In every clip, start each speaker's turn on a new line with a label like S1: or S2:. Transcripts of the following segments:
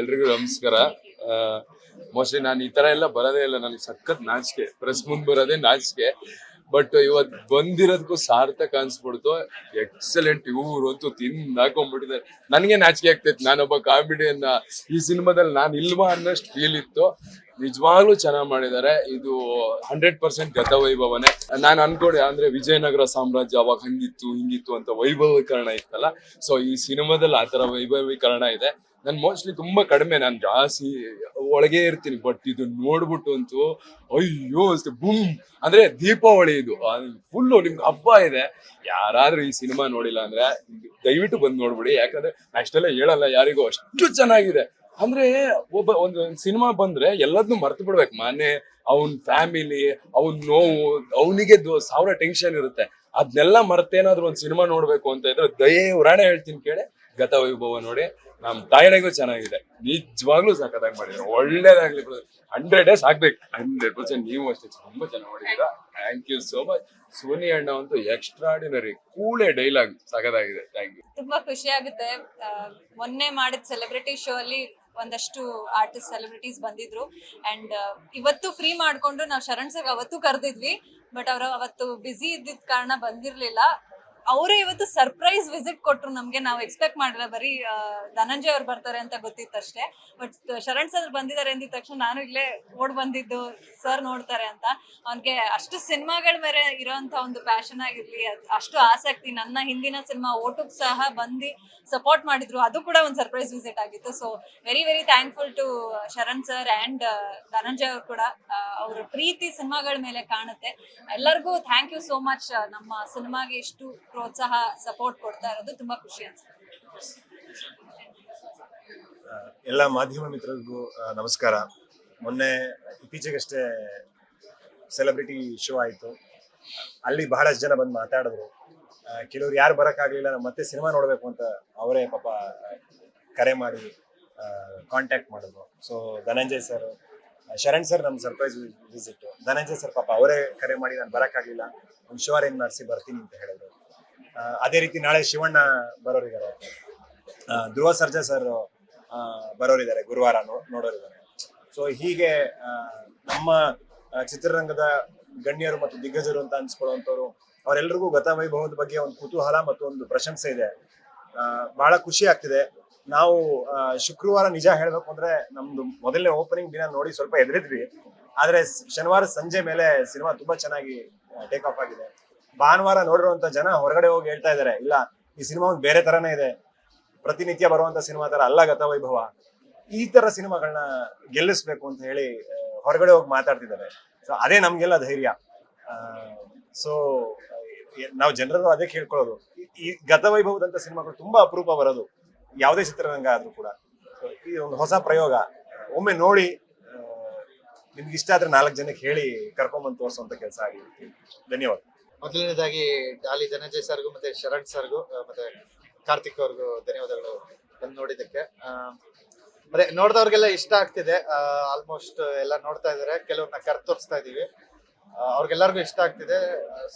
S1: ಎಲ್ರಿಗೂ ನಮಸ್ಕಾರ. ಮೋಸ್ಟ್ಲಿ ನಾನು ಈ ತರ ಎಲ್ಲ ಬರೋದೇ ಇಲ್ಲ. ನನಗೆ ಸಖತ್ ನಾಚಿಕೆ. ಪ್ರೆಸ್ ಮುಂದೆ ಬರೋದೇ ನಾಚಿಕೆ. ಬಟ್ ಇವತ್ ಬಂದಿರೋದಕ್ಕೂ ಸಾರ್ಥಕ ಅನ್ಸ್ಬಿಡ್ತು. ಎಕ್ಸಲೆಂಟ್ ಇವ್ರು ಅಂತೂ ತಿಂದ್ ಹಾಕೊಂಡ್ಬಿಟ್ಟಿದ್ದಾರೆ ನನಗೆ ನಾಚಿಕೆ ಆಗ್ತೈತಿ ನಾನೊಬ್ಬ ಕಾಮಿಡಿಯನ್ನ ಈ ಸಿನಿಮಾದಲ್ಲಿ ನಾನು ಇಲ್ವಾ ಅನ್ನೋಷ್ಟು ಫೀಲ್ ಇತ್ತು. ನಿಜವಾಗ್ಲೂ ಚೆನ್ನಾಗಿ ಮಾಡಿದ್ದಾರೆ. ಇದು ಹಂಡ್ರೆಡ್ ಪರ್ಸೆಂಟ್ ಗತವೈಭವನೇ ನಾನು ಅನ್ಕೊಂಡೆ, ಅಂದ್ರೆ ವಿಜಯನಗರ ಸಾಮ್ರಾಜ್ಯ ಅವಾಗ ಹಂಗಿತ್ತು, ಹಿಂಗಿತ್ತು ಅಂತ ವೈಭವೀಕರಣ ಇತ್ತಲ್ಲ. ಸೊ ಈ ಸಿನಿಮಾದಲ್ಲಿ ಆ ತರ ವೈಭವೀಕರಣ ಇದೆ. ನಾನು ಮೋಸ್ಟ್ಲಿ ತುಂಬಾ ಕಡಿಮೆ, ನಾನು ಜಾಸ್ತಿ ಒಳಗೆ ಇರ್ತೀನಿ ಬಟ್ ಇದು ನೋಡ್ಬಿಟ್ಟು ಅಂತೂ ಅಯ್ಯೋ ಬೂಮ್ ಅಂದ್ರೆ ದೀಪಾವಳಿ ಇದು. ಫುಲ್ಲು ನಿಮ್ಗೆ ಹಬ್ಬ ಇದೆ. ಯಾರಾದ್ರೂ ಈ ಸಿನಿಮಾ ನೋಡಿಲ್ಲ ಅಂದ್ರೆ ದಯವಿಟ್ಟು ಬಂದು ನೋಡ್ಬಿಡಿ. ಯಾಕಂದ್ರೆ ನಾ ಇಷ್ಟೆಲ್ಲ ಹೇಳಲ್ಲ ಯಾರಿಗೂ, ಅಷ್ಟು ಚೆನ್ನಾಗಿದೆ. ಅಂದ್ರೆ ಒಬ್ಬ ಒಂದು ಸಿನಿಮಾ ಬಂದ್ರೆ ಎಲ್ಲದನ್ನೂ ಮರ್ತು ಬಿಡ್ಬೇಕು. ಮನೆ, ಅವನ್ ಫ್ಯಾಮಿಲಿ ಅವನ್ ನೋವು, ಅವನಿಗೆ ಸಾವಿರ ಟೆನ್ಷನ್ ಇರುತ್ತೆ. ಅದನ್ನೆಲ್ಲ ಮರ್ತೇನಾದ್ರೂ ಒಂದು ಸಿನಿಮಾ ನೋಡ್ಬೇಕು ಅಂತ ಇದ್ರೆ ದಯೆ ಉರಾಣೆ ಹೇಳ್ತೀನಿ ಕೇಳಿ. ಗತ ವೈಭವ ನೋಡಿ ನಮ್ ತಾಯಿಗೂ ಚೆನ್ನಾಗಿದೆ. ನಿಜವಾಗ್ಲೂ ಸಖತ್ತಾಗಿ ಮಾಡಿದ್ರು. ಒಳ್ಳೇದಾಗ್ಲಿ ಹಂಡ್ರೆಡ್ ಡೇಸ್ ಆಗ್ಬೇಕು. ಹಂಡ್ರೆಡ್ ಪರ್ಸೆಂಟ್ ನೀವು ಅಷ್ಟೇ ತುಂಬಾ ಚೆನ್ನಾಗಿ ಮಾಡಿದ್ದೀರಾ. Thank you so much Soni ಅಣ್ಣ ಅಂತೂ ಎಕ್ಸ್ಟ್ರಾಡಿನರಿ ಕೂಳೆ ಡೈಲಾಗ್ ಸಖತ್ತಾಗಿದೆ. ಥ್ಯಾಂಕ್ ಯು
S2: ತುಂಬಾ ಖುಷಿ ಆಗುತ್ತೆ. ಆ, ಮೊನ್ನೆ ಮಾಡಿದ ಸೆಲೆಬ್ರಿಟಿ ಶೋ ಅಲ್ಲಿ ಒಂದಷ್ಟು ಆರ್ಟಿಸ್ಟ್ ಸೆಲೆಬ್ರಿಟೀಸ್ ಬಂದಿದ್ರು. ಅಂಡ್ ಇವತ್ತು ಫ್ರೀ ಮಾಡ್ಕೊಂಡು ನಾವು ಶರಣ್ ಸರ್ ಅವತ್ತು ಕರೆದಿದ್ವಿ. ಬಟ್ ಅವರು ಅವತ್ತು ಬ್ಯುಸಿ ಇದ್ದಿದ್ದ ಕಾರಣ ಬಂದಿರ್ಲಿಲ್ಲ. ಅವರೇ ಇವತ್ತು ಸರ್ಪ್ರೈಸ್ ವಿಸಿಟ್ ಕೊಟ್ರು ನಮ್ಗೆ. ನಾವು ಎಕ್ಸ್ಪೆಕ್ಟ್ ಮಾಡಿಲ್ಲ. ಬರೀ ಧನಂಜಯ ಅವ್ರು ಬರ್ತಾರೆ ಅಂತ ಗೊತ್ತಿತ್ತಷ್ಟೇ. ಬಟ್ ಶರಣ್ ಸರ್ ಬಂದಿದ್ದಾರೆ ಅಂದಿದ ತಕ್ಷಣ ನಾನು ಇಲ್ಲೇ ಓಡ್ ಬಂದಿದ್ದು. ಸರ್ ನೋಡ್ತಾರೆ ಅಂತ. ಅವ್ನಿಗೆ ಅಷ್ಟು ಸಿನಿಮಾಗಳ ಮೇಲೆ ಇರೋಂಥ ಒಂದು ಪ್ಯಾಷನ್ ಆಗಿರಲಿ ಅಷ್ಟು ಆಸಕ್ತಿ ನನ್ನ ಹಿಂದಿನ ಸಿನಿಮಾ ಓಟುಕ್ ಸಹ ಬಂದು ಸಪೋರ್ಟ್ ಮಾಡಿದ್ರು. ಅದು ಕೂಡ ಒಂದು ಸರ್ಪ್ರೈಸ್ ವಿಸಿಟ್ ಆಗಿತ್ತು. So very very thankful to Sharan sir and Dhananjay ಅವ್ರು ಕೂಡ. ಅವ್ರ ಪ್ರೀತಿ ಸಿನಿಮಾಗಳ ಮೇಲೆ ಕಾಣುತ್ತೆ. ಎಲ್ಲರಿಗೂ ಥ್ಯಾಂಕ್ ಯು ಸೋ ಮಚ್ ನಮ್ಮ ಸಿನಿಮಾಗೆ ಇಷ್ಟು ಪ್ರೋತ್ಸಾಹ ಸಪೋರ್ಟ್ ಕೊಡ್ತಾ ಇರೋದು ತುಂಬಾ ಖುಷಿ ಅನ್ಸುತ್ತೆ.
S3: ಎಲ್ಲ ಮಾಧ್ಯಮ ಮಿತ್ರರಿಗೂ ನಮಸ್ಕಾರ. ಮೊನ್ನೆ ಇತ್ತೀಚೆಗಷ್ಟೇ ಸೆಲೆಬ್ರಿಟಿ ಶೋ ಆಯಿತು. ಅಲ್ಲಿ ಬಹಳಷ್ಟು ಜನ ಬಂದು ಮಾತಾಡಿದ್ರು. ಕೆಲವ್ರು ಯಾರು ಬರೋಕ್ಕಾಗಲಿಲ್ಲ ಮತ್ತೆ ಸಿನಿಮಾ ನೋಡಬೇಕು ಅಂತ ಅವರೇ ಪಾಪ ಕರೆ ಮಾಡಿ ಕಾಂಟ್ಯಾಕ್ಟ್ ಮಾಡಿದ್ರು. So Dhananjay sir Sharan sir ನಮ್ಮ ಸರ್ಪ್ರೈಸ್ ವಿಸಿಟ್ ಧನಂಜಯ್ ಸರ್ ಪಾಪ ಅವರೇ ಕರೆ ಮಾಡಿ, ನಾನು ಬರೋಕ್ಕಾಗಲಿಲ್ಲ. ಒಂದು ಶೋ ಅರೇಂಜ್ ಮಾಡಿಸಿ ಬರ್ತೀನಿ ಅಂತ ಹೇಳಿದ್ರು. ಅದೇ ರೀತಿ ನಾಳೆ ಶಿವಣ್ಣ ಬರೋರಿದ್ದಾರೆ. ಧ್ರುವ ಸರ್ಜಾ ಸರ್ ಬರೋರಿದ್ದಾರೆ, ಗುರುವಾರ ನೋಡೋರಿದ್ದಾರೆ. ಸೊ ಹೀಗೆ ನಮ್ಮ ಚಿತ್ರರಂಗದ ಗಣ್ಯರು ಮತ್ತು ದಿಗ್ಗಜರು ಅಂತ ಅನ್ಸ್ಕೊಳ್ಳುವಂಥವ್ರು ಅವರೆಲ್ಲರಿಗೂ ಗತ ವೈಭವದ ಬಗ್ಗೆ ಒಂದು ಕುತೂಹಲ ಮತ್ತು ಒಂದು ಪ್ರಶಂಸೆ ಇದೆ. ಬಹಳ ಖುಷಿ ಆಗ್ತಿದೆ. ನಾವು ಶುಕ್ರವಾರ ನಿಜ ಹೇಳ್ಬೇಕು ಅಂದ್ರೆ ನಮ್ದು ಮೊದಲನೇ ಓಪನಿಂಗ್ ದಿನ ನೋಡಿ ಸ್ವಲ್ಪ ಎದುರಿದ್ವಿ ಆದ್ರೆ ಶನಿವಾರ ಸಂಜೆ ಮೇಲೆ ಸಿನಿಮಾ ತುಂಬಾ ಚೆನ್ನಾಗಿ ಟೇಕ್ ಆಫ್ ಆಗಿದೆ. ಭಾನುವಾರ ನೋಡಿರುವಂತ ಜನ ಹೊರಗಡೆ ಹೋಗಿ ಹೇಳ್ತಾ ಇದ್ದಾರೆ, ಇಲ್ಲ, ಈ ಸಿನಿಮಾ ಒಂದು ಬೇರೆ ತರನೇ ಇದೆ. ಪ್ರತಿನಿತ್ಯ ಬರುವಂತ ಸಿನಿಮಾ ತರ ಅಲ್ಲ ಗತ ವೈಭವ. ಈ ತರ ಸಿನಿಮಾಗಳನ್ನ ಗೆಲ್ಲಿಸ್ಬೇಕು ಅಂತ ಹೇಳಿ ಹೊರಗಡೆ ಹೋಗಿ ಮಾತಾಡ್ತಿದ್ದಾರೆ. ಸೊ ಅದೇ ನಮ್ಗೆಲ್ಲ ಧೈರ್ಯ. ಸೊ ನಾವು ಜನರನ್ನು ಅದೇ ಕೇಳ್ಕೊಳ್ಳೋದು. ಈ- ಗತ ವೈಭವದಂತ ಸಿನಿಮಾಗಳು ತುಂಬಾ ಅಪರೂಪ ಬರೋದು. ಯಾವುದೇ ಚಿತ್ರರಂಗ ಆದ್ರೂ ಕೂಡ. ಇದು ಒಂದು ಹೊಸ ಪ್ರಯೋಗ. ಒಮ್ಮೆ ನೋಡಿ ನಿಮ್ಗೆ ಇಷ್ಟ ಆದ್ರೆ ನಾಲ್ಕು ಜನಕ್ಕೆ ಹೇಳಿ ಕರ್ಕೊಂಬಂದು ತೋರಿಸುವಂತ ಕೆಲಸ ಆಗಿರುತ್ತೆ ಧನ್ಯವಾದ.
S4: ಮೊದಲನೇದಾಗಿ ಡಾಲಿ ಧನಂಜಯ್ ಸರ್ಗೂ ಮತ್ತೆ ಶರಣ್ ಸರ್ಗೂ ಮತ್ತೆ ಕಾರ್ತಿಕ್ ಅವ್ರಿಗೂ ಧನ್ಯವಾದಗಳು ಬಂದು ನೋಡಿದ್ದಕ್ಕೆ. ಮತ್ತೆ ನೋಡಿದವ್ರಿಗೆಲ್ಲ ಇಷ್ಟ ಆಗ್ತಿದೆ. ಆಲ್ಮೋಸ್ಟ್ ಎಲ್ಲ ನೋಡ್ತಾ ಇದಾರೆ ಕೆಲವ್ರನ್ನ ಕರ್ ತೋರಿಸ್ತಾ ಇದೀವಿ ಅವ್ರಿಗೆಲ್ಲರಿಗೂ ಇಷ್ಟ ಆಗ್ತಿದೆ.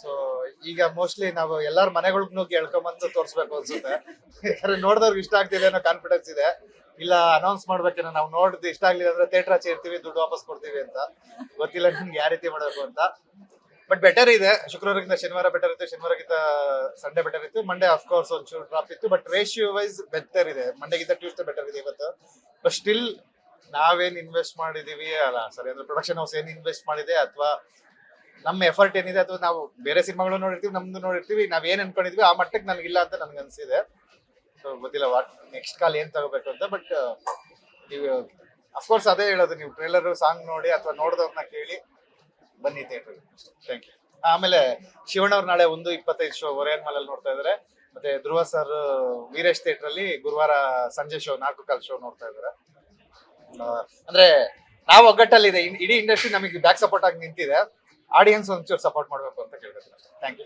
S4: ಸೊ ಈಗ ಮೋಸ್ಟ್ಲಿ ನಾವು ಎಲ್ಲರ ಮನೆಗಳಿಗೂ ನುಗ್ಗಿ ಎಳ್ಕೊಂಬಂದು ತೋರಿಸ್ಬೇಕು ಅನ್ಸುತ್ತೆ. ಯಾಕಂದ್ರೆ ನೋಡಿದವ್ರಿಗೆ ಇಷ್ಟ ಆಗ್ತಿದೆ ಅನ್ನೋ ಕಾನ್ಫಿಡೆನ್ಸ್ ಇದೆ. ಇಲ್ಲ ಅನೌನ್ಸ್ ಮಾಡ್ಬೇಕೇನೋ, ನಾವು ನೋಡಿದ್ ಇಷ್ಟ ಆಗ್ಲಿಲ್ಲ ಅಂದ್ರೆ ಥಿಯೇಟರ್ ಆಚೆ ಇರ್ತೀವಿ, ದುಡ್ಡು ವಾಪಸ್ ಕೊಡ್ತೀವಿ ಅಂತ. ಗೊತ್ತಿಲ್ಲ, ನಿಮ್ಗೆ ಯಾವ ರೀತಿ ಮಾಡಬೇಕು ಅಂತ. ಬಟ್ ಬೆಟರ್ ಇದೆ. ಶುಕ್ರವಾರಕ್ಕಿಂತ ಶನಿವಾರ ಬೆಟರ್ ಇತ್ತು. ಶನಿವಾರಕ್ಕಿಂತ ಸಂಡೇ ಬೆಟರ್ ಇತ್ತು. ಮಂಡೇ ಕೋರ್ಸ್ ಒಂಚೂರು ಡ್ರಾಪ್ ಇತ್ತು. ಬಟ್ ರೇಷಿಯೋ ವೈಸ್ ಬೆಟರ್ ಇದೆ ಮಂಡೇಗಿಂತ ಟ್ಯೂಸ್ಡೇ ಬೆಟರ್ ಇದೆ ಇವತ್ತು. ಬಟ್ ಸ್ಟಿಲ್ ನಾವೇನ್ ಇನ್ವೆಸ್ಟ್ ಮಾಡಿದೀವಿ ಅಲ್ಲ. ಸರಿ, ಅಂದ್ರೆ ಪ್ರೊಡಕ್ಷನ್ ಹೌಸ್ ಏನ್ ಇನ್ವೆಸ್ಟ್ ಮಾಡಿದೆ ಅಥವಾ ನಮ್ಮ ಎಫರ್ಟ್ ಏನಿದೆ ಅಥವಾ ನಾವು ಬೇರೆ ಸಿನಿಮಾಗಳು ನೋಡಿರ್ತೀವಿ, ನಮ್ದು ನೋಡಿರ್ತೀವಿ, ನಾವ್ ಏನ್ ಅನ್ಕೊಂಡಿದ್ವಿ, ಆ ಮಟ್ಟಕ್ಕೆ ನನಗಿಲ್ಲ ಅಂತ ನನ್ಗೆ ಅನ್ಸಿದೆ. ಸೊ ಗೊತ್ತಿಲ್ಲ ವಾಟ್ ನೆಕ್ಸ್ಟ್ ಕಾಲ್ ಏನ್ ತಗೋಬೇಕು ಅಂತ. ಬಟ್ ನೀವು ಅಫ್ಕೋರ್ಸ್ ಅದೇ ಹೇಳೋದು. ನೀವು ಟ್ರೇಲರ್ ಸಾಂಗ್ ನೋಡಿ ಅಥವಾ ನೋಡಿದವ್ರನ್ನ ಕೇಳಿ ಬನ್ನಿ ಥಿಯೇಟರ್ ಥ್ಯಾಂಕ್ ಯು ಆಮೇಲೆ ಶಿವಣ್ಣ ಅವ್ರು ನಾಳೆ ಒಂದು ಇಪ್ಪತ್ತೈದು ಶೋ ಒರೆಯನ್ ಮಾಲಲ್ಲಿ ನೋಡ್ತಾ ಇದ್ದಾರೆ ಮತ್ತೆ ಧ್ರುವ ಸರ್ ವೀರೇಶ್ ಥಿಯೇಟರ್ ಅಲ್ಲಿ ಗುರುವಾರ ಸಂಜೆ ಶೋ ನಾಲ್ಕು ಕಾಲ್ ಶೋ ನೋಡ್ತಾ ಇದ್ದಾರೆ ಅಂದ್ರೆ ನಾವು ಒಗ್ಗಟ್ಟಲ್ಲಿದೆ. ಇಡೀ ಇಂಡಸ್ಟ್ರಿ ನಮಗೆ ಬ್ಯಾಕ್ ಸಪೋರ್ಟ್ ಆಗಿ ನಿಂತಿದೆ. ಆಡಿಯನ್ಸ್ ಒಂಚೂರು ಸಪೋರ್ಟ್ ಮಾಡಬೇಕು ಅಂತ ಕೇಳ್ಬೇಕು ಥ್ಯಾಂಕ್ ಯು